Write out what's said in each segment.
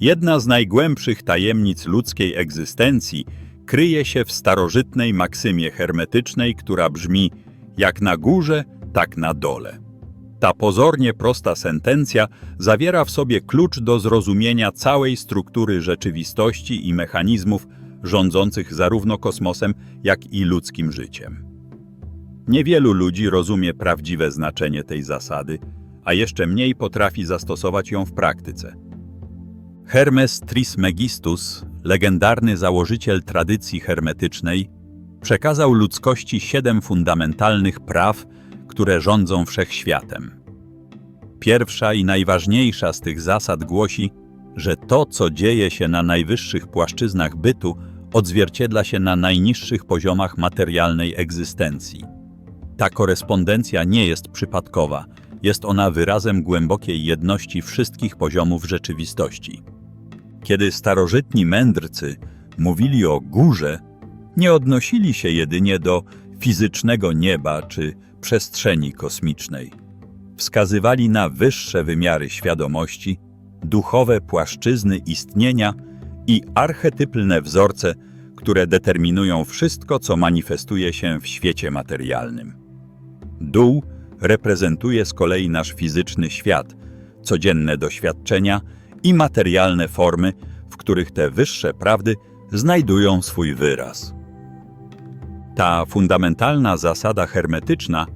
Jedna z najgłębszych tajemnic ludzkiej egzystencji kryje się w starożytnej maksymie hermetycznej, która brzmi jak na górze, tak na dole. Ta pozornie prosta sentencja zawiera w sobie klucz do zrozumienia całej struktury rzeczywistości i mechanizmów rządzących zarówno kosmosem, jak i ludzkim życiem. Niewielu ludzi rozumie prawdziwe znaczenie tej zasady, a jeszcze mniej potrafi zastosować ją w praktyce. Hermes Trismegistus, legendarny założyciel tradycji hermetycznej, przekazał ludzkości siedem fundamentalnych praw, które rządzą wszechświatem. Pierwsza i najważniejsza z tych zasad głosi, że to, co dzieje się na najwyższych płaszczyznach bytu, odzwierciedla się na najniższych poziomach materialnej egzystencji. Ta korespondencja nie jest przypadkowa, jest ona wyrazem głębokiej jedności wszystkich poziomów rzeczywistości. Kiedy starożytni mędrcy mówili o górze, nie odnosili się jedynie do fizycznego nieba czy przestrzeni kosmicznej. Wskazywali na wyższe wymiary świadomości, duchowe płaszczyzny istnienia i archetypalne wzorce, które determinują wszystko, co manifestuje się w świecie materialnym. Dół reprezentuje z kolei nasz fizyczny świat, codzienne doświadczenia i materialne formy, w których te wyższe prawdy znajdują swój wyraz. Ta fundamentalna zasada hermetyczna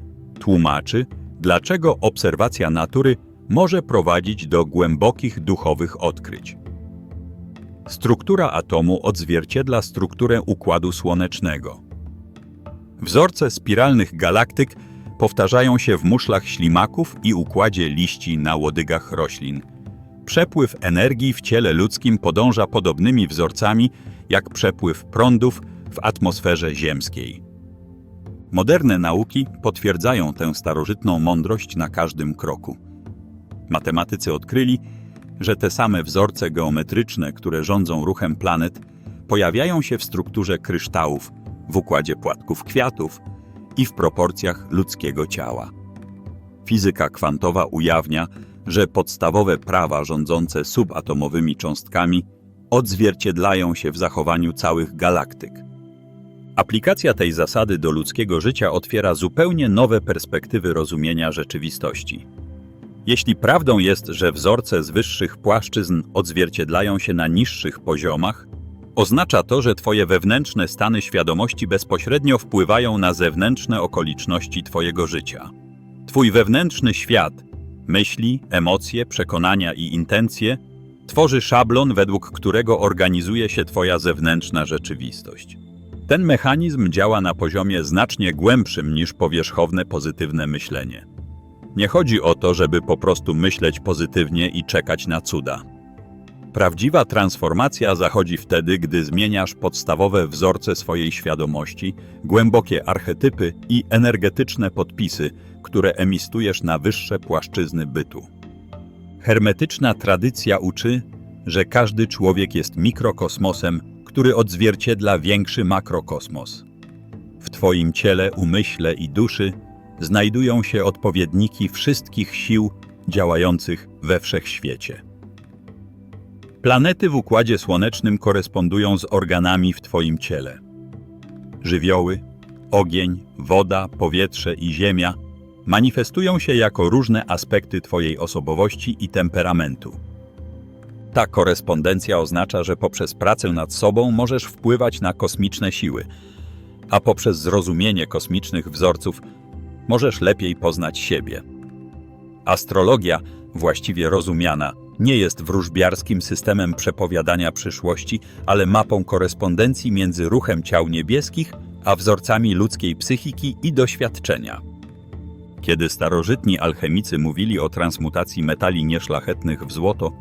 tłumaczy, dlaczego obserwacja natury może prowadzić do głębokich duchowych odkryć. Struktura atomu odzwierciedla strukturę układu słonecznego. Wzorce spiralnych galaktyk powtarzają się w muszlach ślimaków i układzie liści na łodygach roślin. Przepływ energii w ciele ludzkim podąża podobnymi wzorcami jak przepływ prądów w atmosferze ziemskiej. Moderne nauki potwierdzają tę starożytną mądrość na każdym kroku. Matematycy odkryli, że te same wzorce geometryczne, które rządzą ruchem planet, pojawiają się w strukturze kryształów, w układzie płatków kwiatów i w proporcjach ludzkiego ciała. Fizyka kwantowa ujawnia, że podstawowe prawa rządzące subatomowymi cząstkami odzwierciedlają się w zachowaniu całych galaktyk. Aplikacja tej zasady do ludzkiego życia otwiera zupełnie nowe perspektywy rozumienia rzeczywistości. Jeśli prawdą jest, że wzorce z wyższych płaszczyzn odzwierciedlają się na niższych poziomach, oznacza to, że Twoje wewnętrzne stany świadomości bezpośrednio wpływają na zewnętrzne okoliczności Twojego życia. Twój wewnętrzny świat, myśli, emocje, przekonania i intencje tworzy szablon, według którego organizuje się Twoja zewnętrzna rzeczywistość. Ten mechanizm działa na poziomie znacznie głębszym niż powierzchowne pozytywne myślenie. Nie chodzi o to, żeby po prostu myśleć pozytywnie i czekać na cuda. Prawdziwa transformacja zachodzi wtedy, gdy zmieniasz podstawowe wzorce swojej świadomości, głębokie archetypy i energetyczne podpisy, które emitujesz na wyższe płaszczyzny bytu. Hermetyczna tradycja uczy, że każdy człowiek jest mikrokosmosem, który odzwierciedla większy makrokosmos. W Twoim ciele, umyśle i duszy znajdują się odpowiedniki wszystkich sił działających we wszechświecie. Planety w Układzie Słonecznym korespondują z organami w Twoim ciele. Żywioły, ogień, woda, powietrze i ziemia manifestują się jako różne aspekty Twojej osobowości i temperamentu. Ta korespondencja oznacza, że poprzez pracę nad sobą możesz wpływać na kosmiczne siły, a poprzez zrozumienie kosmicznych wzorców możesz lepiej poznać siebie. Astrologia, właściwie rozumiana, nie jest wróżbiarskim systemem przepowiadania przyszłości, ale mapą korespondencji między ruchem ciał niebieskich a wzorcami ludzkiej psychiki i doświadczenia. Kiedy starożytni alchemicy mówili o transmutacji metali nieszlachetnych w złoto,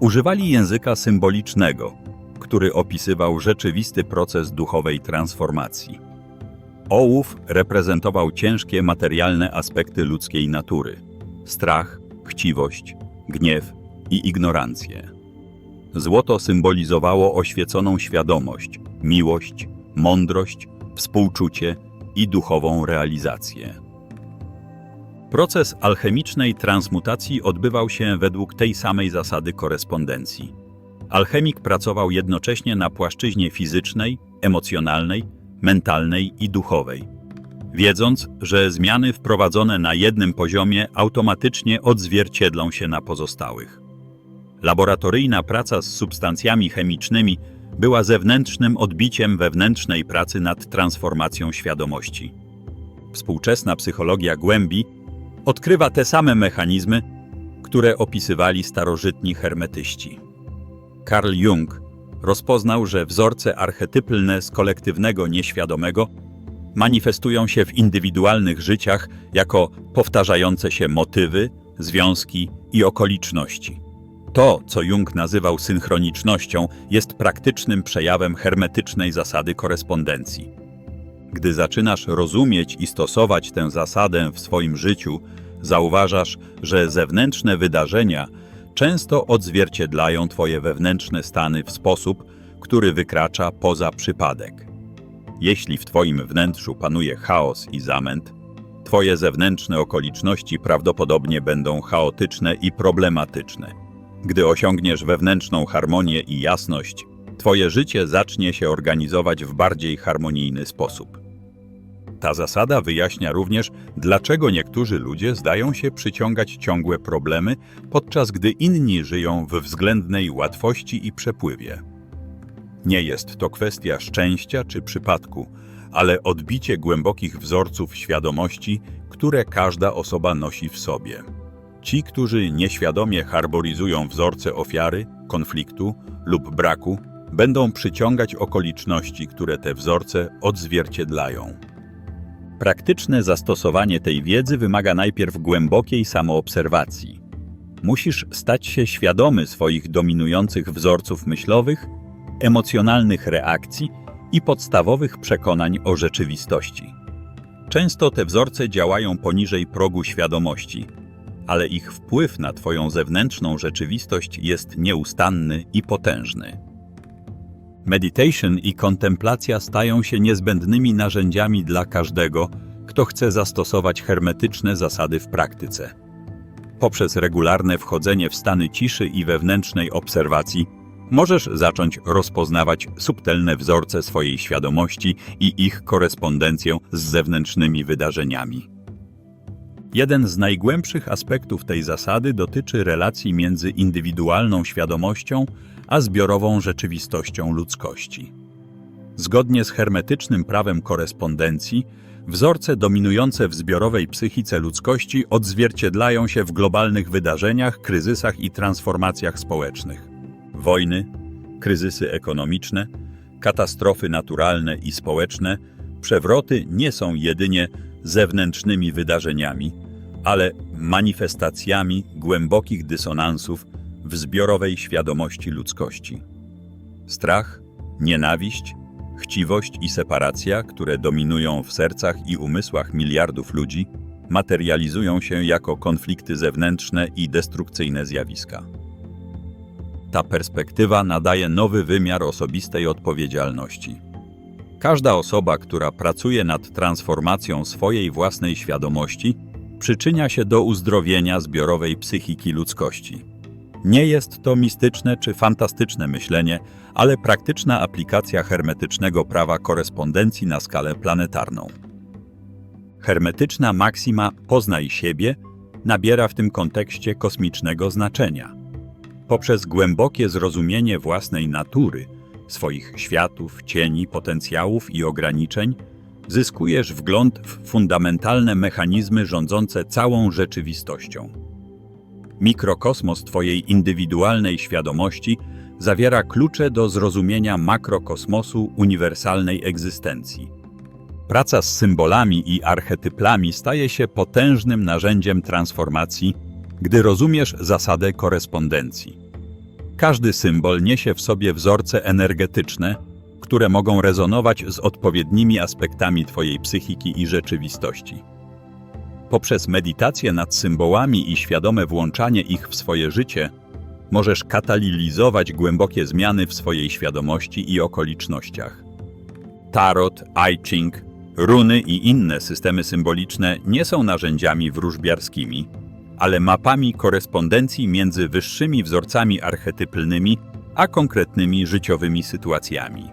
używali języka symbolicznego, który opisywał rzeczywisty proces duchowej transformacji. Ołów reprezentował ciężkie materialne aspekty ludzkiej natury: strach, chciwość, gniew i ignorancję. Złoto symbolizowało oświeconą świadomość, miłość, mądrość, współczucie i duchową realizację. Proces alchemicznej transmutacji odbywał się według tej samej zasady korespondencji. Alchemik pracował jednocześnie na płaszczyźnie fizycznej, emocjonalnej, mentalnej i duchowej, wiedząc, że zmiany wprowadzone na jednym poziomie automatycznie odzwierciedlą się na pozostałych. Laboratoryjna praca z substancjami chemicznymi była zewnętrznym odbiciem wewnętrznej pracy nad transformacją świadomości. Współczesna psychologia głębi odkrywa te same mechanizmy, które opisywali starożytni hermetyści. Carl Jung rozpoznał, że wzorce archetypalne z kolektywnego nieświadomego manifestują się w indywidualnych życiach jako powtarzające się motywy, związki i okoliczności. To, co Jung nazywał synchronicznością, jest praktycznym przejawem hermetycznej zasady korespondencji. Gdy zaczynasz rozumieć i stosować tę zasadę w swoim życiu, zauważasz, że zewnętrzne wydarzenia często odzwierciedlają Twoje wewnętrzne stany w sposób, który wykracza poza przypadek. Jeśli w Twoim wnętrzu panuje chaos i zamęt, Twoje zewnętrzne okoliczności prawdopodobnie będą chaotyczne i problematyczne. Gdy osiągniesz wewnętrzną harmonię i jasność, Twoje życie zacznie się organizować w bardziej harmonijny sposób. Ta zasada wyjaśnia również, dlaczego niektórzy ludzie zdają się przyciągać ciągłe problemy, podczas gdy inni żyją w względnej łatwości i przepływie. Nie jest to kwestia szczęścia czy przypadku, ale odbicie głębokich wzorców świadomości, które każda osoba nosi w sobie. Ci, którzy nieświadomie harborizują wzorce ofiary, konfliktu lub braku, będą przyciągać okoliczności, które te wzorce odzwierciedlają. Praktyczne zastosowanie tej wiedzy wymaga najpierw głębokiej samoobserwacji. Musisz stać się świadomy swoich dominujących wzorców myślowych, emocjonalnych reakcji i podstawowych przekonań o rzeczywistości. Często te wzorce działają poniżej progu świadomości, ale ich wpływ na Twoją zewnętrzną rzeczywistość jest nieustanny i potężny. Meditation i kontemplacja stają się niezbędnymi narzędziami dla każdego, kto chce zastosować hermetyczne zasady w praktyce. Poprzez regularne wchodzenie w stany ciszy i wewnętrznej obserwacji, możesz zacząć rozpoznawać subtelne wzorce swojej świadomości i ich korespondencję z zewnętrznymi wydarzeniami. Jeden z najgłębszych aspektów tej zasady dotyczy relacji między indywidualną świadomością a zbiorową rzeczywistością ludzkości. Zgodnie z hermetycznym prawem korespondencji, wzorce dominujące w zbiorowej psychice ludzkości odzwierciedlają się w globalnych wydarzeniach, kryzysach i transformacjach społecznych. Wojny, kryzysy ekonomiczne, katastrofy naturalne i społeczne, przewroty nie są jedynie zewnętrznymi wydarzeniami, ale manifestacjami głębokich dysonansów w zbiorowej świadomości ludzkości. Strach, nienawiść, chciwość i separacja, które dominują w sercach i umysłach miliardów ludzi, materializują się jako konflikty zewnętrzne i destrukcyjne zjawiska. Ta perspektywa nadaje nowy wymiar osobistej odpowiedzialności. Każda osoba, która pracuje nad transformacją swojej własnej świadomości, przyczynia się do uzdrowienia zbiorowej psychiki ludzkości. Nie jest to mistyczne czy fantastyczne myślenie, ale praktyczna aplikacja hermetycznego prawa korespondencji na skalę planetarną. Hermetyczna maksima poznaj siebie nabiera w tym kontekście kosmicznego znaczenia. Poprzez głębokie zrozumienie własnej natury, swoich światów, cieni, potencjałów i ograniczeń, zyskujesz wgląd w fundamentalne mechanizmy rządzące całą rzeczywistością. Mikrokosmos Twojej indywidualnej świadomości zawiera klucze do zrozumienia makrokosmosu uniwersalnej egzystencji. Praca z symbolami i archetyplami staje się potężnym narzędziem transformacji, gdy rozumiesz zasadę korespondencji. Każdy symbol niesie w sobie wzorce energetyczne, które mogą rezonować z odpowiednimi aspektami Twojej psychiki i rzeczywistości. Poprzez medytację nad symbolami i świadome włączanie ich w swoje życie, możesz katalizować głębokie zmiany w swojej świadomości i okolicznościach. Tarot, I Ching, runy i inne systemy symboliczne nie są narzędziami wróżbiarskimi, ale mapami korespondencji między wyższymi wzorcami archetypalnymi a konkretnymi życiowymi sytuacjami.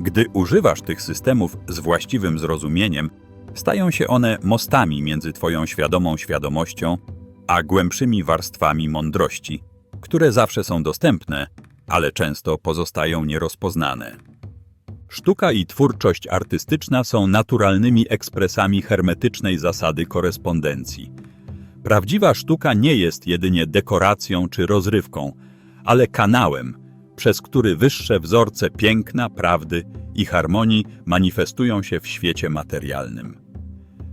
Gdy używasz tych systemów z właściwym zrozumieniem, stają się one mostami między Twoją świadomą świadomością a głębszymi warstwami mądrości, które zawsze są dostępne, ale często pozostają nierozpoznane. Sztuka i twórczość artystyczna są naturalnymi ekspresami hermetycznej zasady korespondencji. Prawdziwa sztuka nie jest jedynie dekoracją czy rozrywką, ale kanałem, przez który wyższe wzorce piękna, prawdy i harmonii manifestują się w świecie materialnym.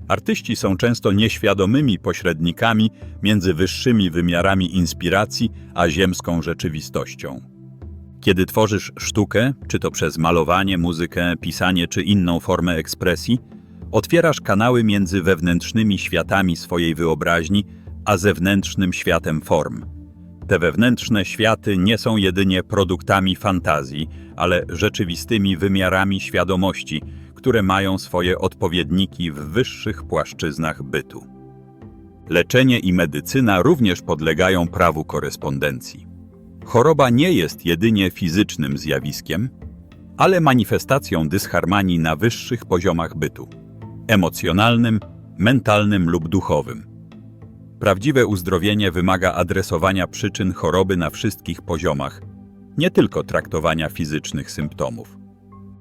Artyści są często nieświadomymi pośrednikami między wyższymi wymiarami inspiracji a ziemską rzeczywistością. Kiedy tworzysz sztukę, czy to przez malowanie, muzykę, pisanie czy inną formę ekspresji, otwierasz kanały między wewnętrznymi światami swojej wyobraźni a zewnętrznym światem form. Te wewnętrzne światy nie są jedynie produktami fantazji, ale rzeczywistymi wymiarami świadomości, które mają swoje odpowiedniki w wyższych płaszczyznach bytu. Leczenie i medycyna również podlegają prawu korespondencji. Choroba nie jest jedynie fizycznym zjawiskiem, ale manifestacją dysharmonii na wyższych poziomach bytu emocjonalnym, mentalnym lub duchowym. Prawdziwe uzdrowienie wymaga adresowania przyczyn choroby na wszystkich poziomach, nie tylko traktowania fizycznych symptomów.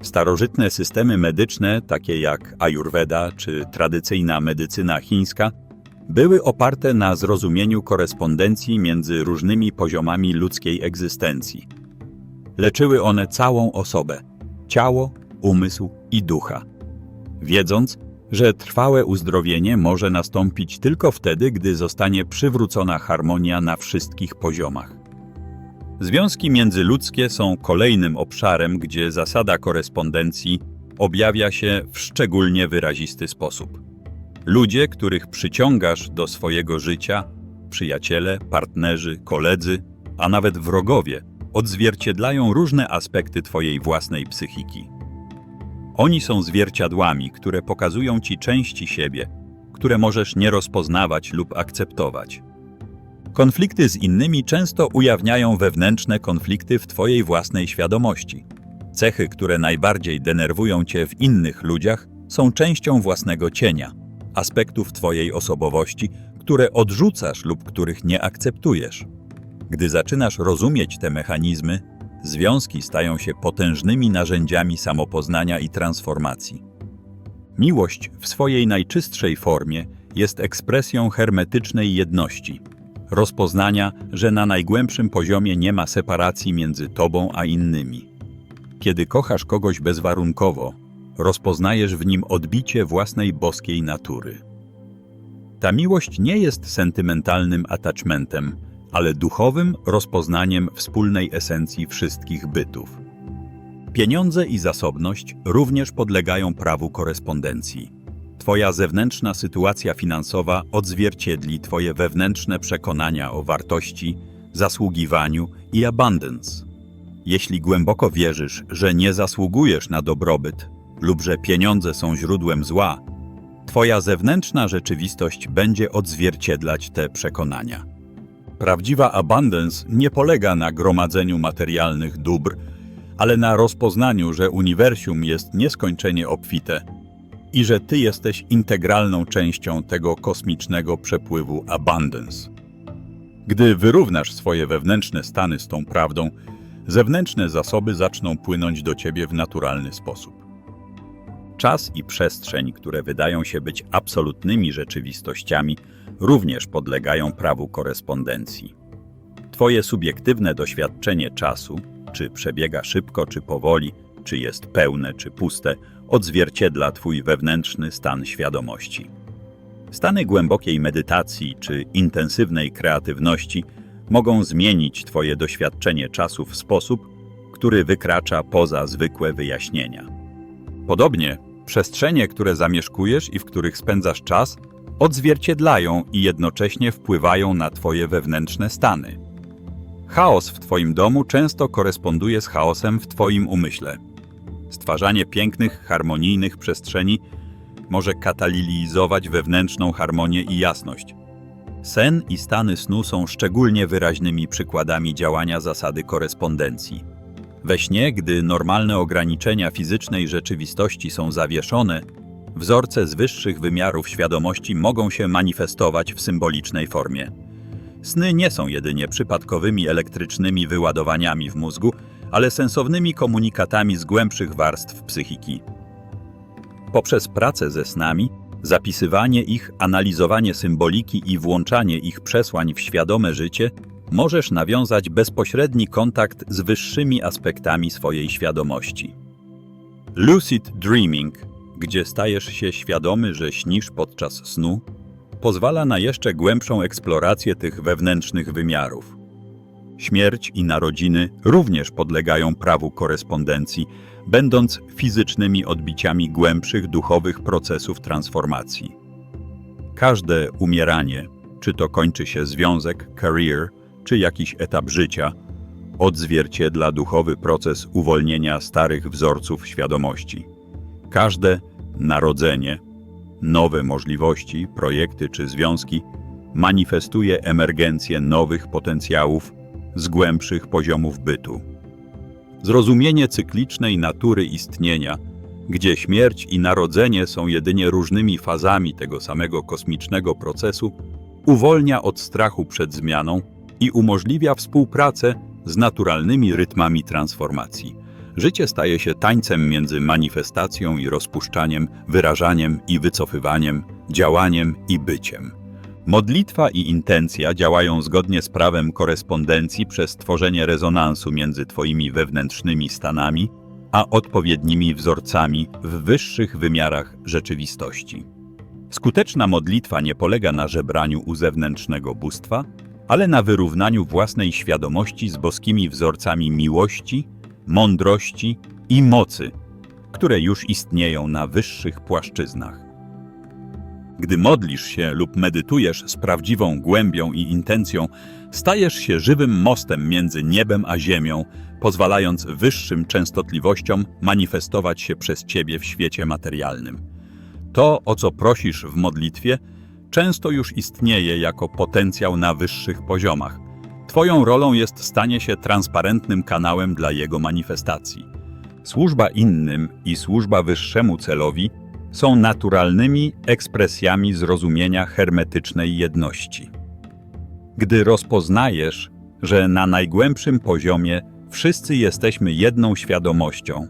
Starożytne systemy medyczne, takie jak Ayurveda czy tradycyjna medycyna chińska, były oparte na zrozumieniu korespondencji między różnymi poziomami ludzkiej egzystencji. Leczyły one całą osobę ciało, umysł i ducha. Wiedząc, że trwałe uzdrowienie może nastąpić tylko wtedy, gdy zostanie przywrócona harmonia na wszystkich poziomach. Związki międzyludzkie są kolejnym obszarem, gdzie zasada korespondencji objawia się w szczególnie wyrazisty sposób. Ludzie, których przyciągasz do swojego życia, przyjaciele, partnerzy, koledzy, a nawet wrogowie, odzwierciedlają różne aspekty Twojej własnej psychiki. Oni są zwierciadłami, które pokazują Ci części siebie, które możesz nie rozpoznawać lub akceptować. Konflikty z innymi często ujawniają wewnętrzne konflikty w Twojej własnej świadomości. Cechy, które najbardziej denerwują Cię w innych ludziach, są częścią własnego cienia, aspektów Twojej osobowości, które odrzucasz lub których nie akceptujesz. Gdy zaczynasz rozumieć te mechanizmy, związki stają się potężnymi narzędziami samopoznania i transformacji. Miłość w swojej najczystszej formie jest ekspresją hermetycznej jedności, rozpoznania, że na najgłębszym poziomie nie ma separacji między tobą a innymi. Kiedy kochasz kogoś bezwarunkowo, rozpoznajesz w nim odbicie własnej boskiej natury. Ta miłość nie jest sentymentalnym attachmentem, ale duchowym rozpoznaniem wspólnej esencji wszystkich bytów. Pieniądze i zasobność również podlegają prawu korespondencji. Twoja zewnętrzna sytuacja finansowa odzwierciedli Twoje wewnętrzne przekonania o wartości, zasługiwaniu i abundance. Jeśli głęboko wierzysz, że nie zasługujesz na dobrobyt lub że pieniądze są źródłem zła, Twoja zewnętrzna rzeczywistość będzie odzwierciedlać te przekonania. Prawdziwa abundance nie polega na gromadzeniu materialnych dóbr, ale na rozpoznaniu, że uniwersum jest nieskończenie obfite i że Ty jesteś integralną częścią tego kosmicznego przepływu abundance. Gdy wyrównasz swoje wewnętrzne stany z tą prawdą, zewnętrzne zasoby zaczną płynąć do Ciebie w naturalny sposób. Czas i przestrzeń, które wydają się być absolutnymi rzeczywistościami, również podlegają prawu korespondencji. Twoje subiektywne doświadczenie czasu, czy przebiega szybko, czy powoli, czy jest pełne, czy puste, odzwierciedla Twój wewnętrzny stan świadomości. Stany głębokiej medytacji czy intensywnej kreatywności mogą zmienić Twoje doświadczenie czasu w sposób, który wykracza poza zwykłe wyjaśnienia. Podobnie, przestrzenie, które zamieszkujesz i w których spędzasz czas, odzwierciedlają i jednocześnie wpływają na Twoje wewnętrzne stany. Chaos w Twoim domu często koresponduje z chaosem w Twoim umyśle. Stwarzanie pięknych, harmonijnych przestrzeni może katalizować wewnętrzną harmonię i jasność. Sen i stany snu są szczególnie wyraźnymi przykładami działania zasady korespondencji. We śnie, gdy normalne ograniczenia fizycznej rzeczywistości są zawieszone, wzorce z wyższych wymiarów świadomości mogą się manifestować w symbolicznej formie. Sny nie są jedynie przypadkowymi elektrycznymi wyładowaniami w mózgu, ale sensownymi komunikatami z głębszych warstw psychiki. Poprzez pracę ze snami, zapisywanie ich, analizowanie symboliki i włączanie ich przesłań w świadome życie, możesz nawiązać bezpośredni kontakt z wyższymi aspektami swojej świadomości. Lucid Dreaming, gdzie stajesz się świadomy, że śnisz podczas snu, pozwala na jeszcze głębszą eksplorację tych wewnętrznych wymiarów. Śmierć i narodziny również podlegają prawu korespondencji, będąc fizycznymi odbiciami głębszych duchowych procesów transformacji. Każde umieranie, czy to kończy się związek, career, czy jakiś etap życia, odzwierciedla duchowy proces uwolnienia starych wzorców świadomości. Każde narodzenie, nowe możliwości, projekty czy związki manifestuje emergencję nowych potencjałów z głębszych poziomów bytu. Zrozumienie cyklicznej natury istnienia, gdzie śmierć i narodzenie są jedynie różnymi fazami tego samego kosmicznego procesu, uwolnia od strachu przed zmianą i umożliwia współpracę z naturalnymi rytmami transformacji. Życie staje się tańcem między manifestacją i rozpuszczaniem, wyrażaniem i wycofywaniem, działaniem i byciem. Modlitwa i intencja działają zgodnie z prawem korespondencji przez tworzenie rezonansu między Twoimi wewnętrznymi stanami a odpowiednimi wzorcami w wyższych wymiarach rzeczywistości. Skuteczna modlitwa nie polega na żebraniu u zewnętrznego bóstwa, ale na wyrównaniu własnej świadomości z boskimi wzorcami miłości, mądrości i mocy, które już istnieją na wyższych płaszczyznach. Gdy modlisz się lub medytujesz z prawdziwą głębią i intencją, stajesz się żywym mostem między niebem a ziemią, pozwalając wyższym częstotliwościom manifestować się przez ciebie w świecie materialnym. To, o co prosisz w modlitwie, często już istnieje jako potencjał na wyższych poziomach. Twoją rolą jest stanie się transparentnym kanałem dla jego manifestacji. Służba innym i służba wyższemu celowi są naturalnymi ekspresjami zrozumienia hermetycznej jedności. Gdy rozpoznajesz, że na najgłębszym poziomie wszyscy jesteśmy jedną świadomością,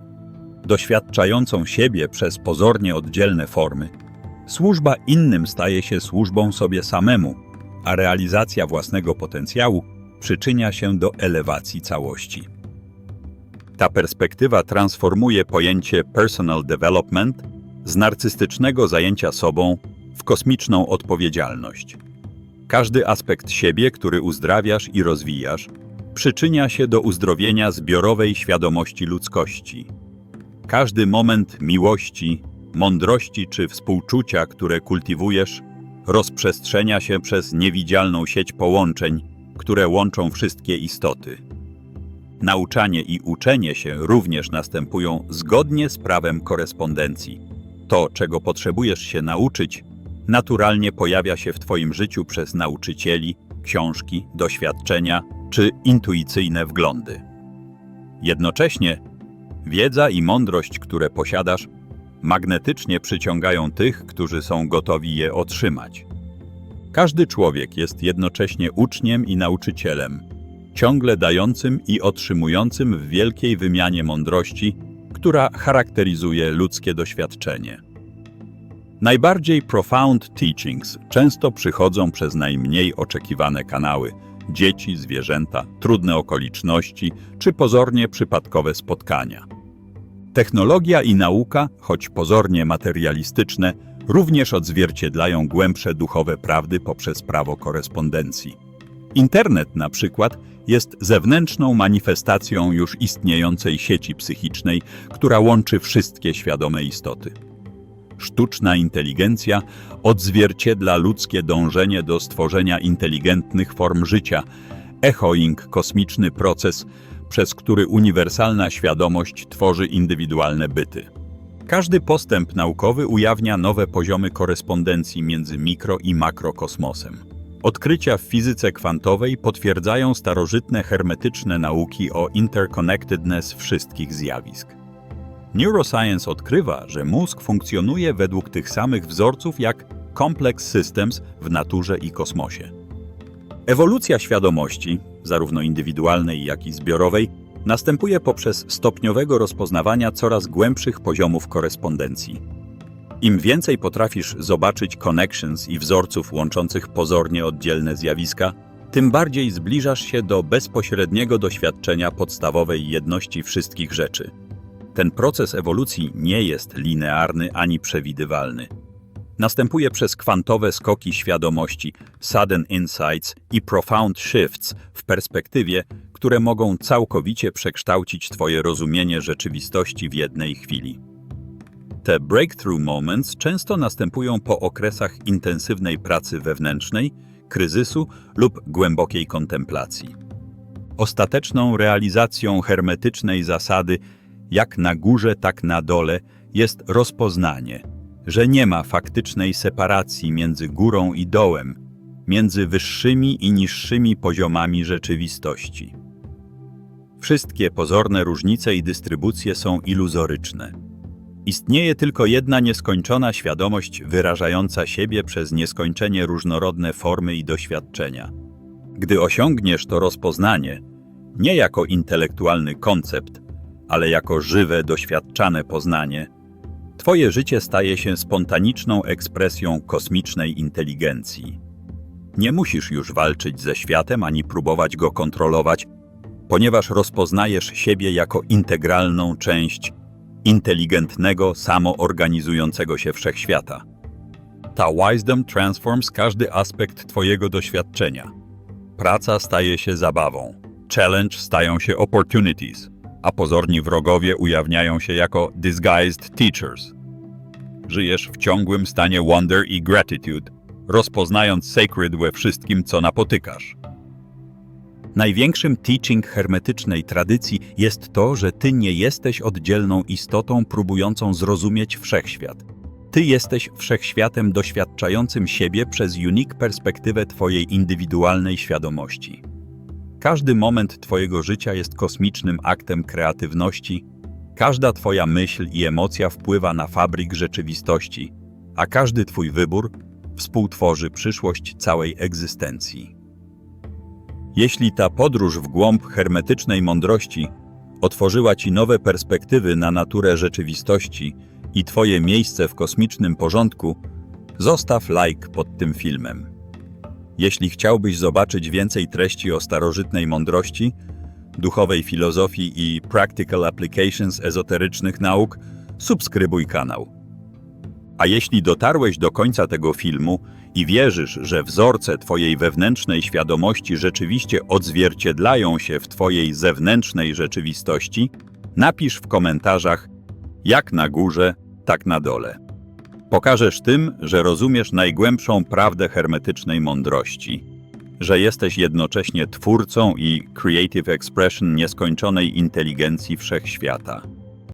doświadczającą siebie przez pozornie oddzielne formy, służba innym staje się służbą sobie samemu, a realizacja własnego potencjału przyczynia się do elewacji całości. Ta perspektywa transformuje pojęcie personal development z narcystycznego zajęcia sobą w kosmiczną odpowiedzialność. Każdy aspekt siebie, który uzdrawiasz i rozwijasz, przyczynia się do uzdrowienia zbiorowej świadomości ludzkości. Każdy moment miłości, mądrości czy współczucia, które kultywujesz, rozprzestrzenia się przez niewidzialną sieć połączeń, które łączą wszystkie istoty. Nauczanie i uczenie się również następują zgodnie z prawem korespondencji. To, czego potrzebujesz się nauczyć, naturalnie pojawia się w Twoim życiu przez nauczycieli, książki, doświadczenia czy intuicyjne wglądy. Jednocześnie wiedza i mądrość, które posiadasz, magnetycznie przyciągają tych, którzy są gotowi je otrzymać. Każdy człowiek jest jednocześnie uczniem i nauczycielem, ciągle dającym i otrzymującym w wielkiej wymianie mądrości która charakteryzuje ludzkie doświadczenie. Najbardziej profound teachings często przychodzą przez najmniej oczekiwane kanały dzieci, zwierzęta, trudne okoliczności czy pozornie przypadkowe spotkania. Technologia i nauka, choć pozornie materialistyczne, również odzwierciedlają głębsze duchowe prawdy poprzez prawo korespondencji. Internet na przykład jest zewnętrzną manifestacją już istniejącej sieci psychicznej, która łączy wszystkie świadome istoty. Sztuczna inteligencja odzwierciedla ludzkie dążenie do stworzenia inteligentnych form życia, echoing kosmiczny proces, przez który uniwersalna świadomość tworzy indywidualne byty. Każdy postęp naukowy ujawnia nowe poziomy korespondencji między mikro i makrokosmosem. Odkrycia w fizyce kwantowej potwierdzają starożytne hermetyczne nauki o interconnectedness wszystkich zjawisk. Neuroscience odkrywa, że mózg funkcjonuje według tych samych wzorców jak complex systems w naturze i kosmosie. Ewolucja świadomości, zarówno indywidualnej, jak i zbiorowej, następuje poprzez stopniowego rozpoznawania coraz głębszych poziomów korespondencji. Im więcej potrafisz zobaczyć connections i wzorców łączących pozornie oddzielne zjawiska, tym bardziej zbliżasz się do bezpośredniego doświadczenia podstawowej jedności wszystkich rzeczy. Ten proces ewolucji nie jest linearny ani przewidywalny. Następuje przez kwantowe skoki świadomości, sudden insights i profound shifts w perspektywie, które mogą całkowicie przekształcić Twoje rozumienie rzeczywistości w jednej chwili. Te breakthrough moments często następują po okresach intensywnej pracy wewnętrznej, kryzysu lub głębokiej kontemplacji. Ostateczną realizacją hermetycznej zasady, jak na górze, tak na dole, jest rozpoznanie, że nie ma faktycznej separacji między górą i dołem, między wyższymi i niższymi poziomami rzeczywistości. Wszystkie pozorne różnice i dystrybucje są iluzoryczne. Istnieje tylko jedna nieskończona świadomość wyrażająca siebie przez nieskończenie różnorodne formy i doświadczenia. Gdy osiągniesz to rozpoznanie, nie jako intelektualny koncept, ale jako żywe, doświadczane poznanie, Twoje życie staje się spontaniczną ekspresją kosmicznej inteligencji. Nie musisz już walczyć ze światem ani próbować go kontrolować, ponieważ rozpoznajesz siebie jako integralną część inteligentnego, samoorganizującego się wszechświata. Ta wisdom transforms każdy aspekt Twojego doświadczenia. Praca staje się zabawą, challenge stają się opportunities, a pozorni wrogowie ujawniają się jako disguised teachers. Żyjesz w ciągłym stanie wonder i gratitude, rozpoznając sacred we wszystkim, co napotykasz. Największym teaching hermetycznej tradycji jest to, że ty nie jesteś oddzielną istotą próbującą zrozumieć wszechświat. Ty jesteś wszechświatem doświadczającym siebie przez unique perspektywę twojej indywidualnej świadomości. Każdy moment twojego życia jest kosmicznym aktem kreatywności, każda twoja myśl i emocja wpływa na fabryk rzeczywistości, a każdy twój wybór współtworzy przyszłość całej egzystencji. Jeśli ta podróż w głąb hermetycznej mądrości otworzyła ci nowe perspektywy na naturę rzeczywistości i twoje miejsce w kosmicznym porządku, zostaw like pod tym filmem. Jeśli chciałbyś zobaczyć więcej treści o starożytnej mądrości, duchowej filozofii i practical applications ezoterycznych nauk, subskrybuj kanał. A jeśli dotarłeś do końca tego filmu i wierzysz, że wzorce Twojej wewnętrznej świadomości rzeczywiście odzwierciedlają się w Twojej zewnętrznej rzeczywistości, napisz w komentarzach jak na górze, tak na dole. Pokażesz tym, że rozumiesz najgłębszą prawdę hermetycznej mądrości, że jesteś jednocześnie twórcą i creative expression nieskończonej inteligencji wszechświata.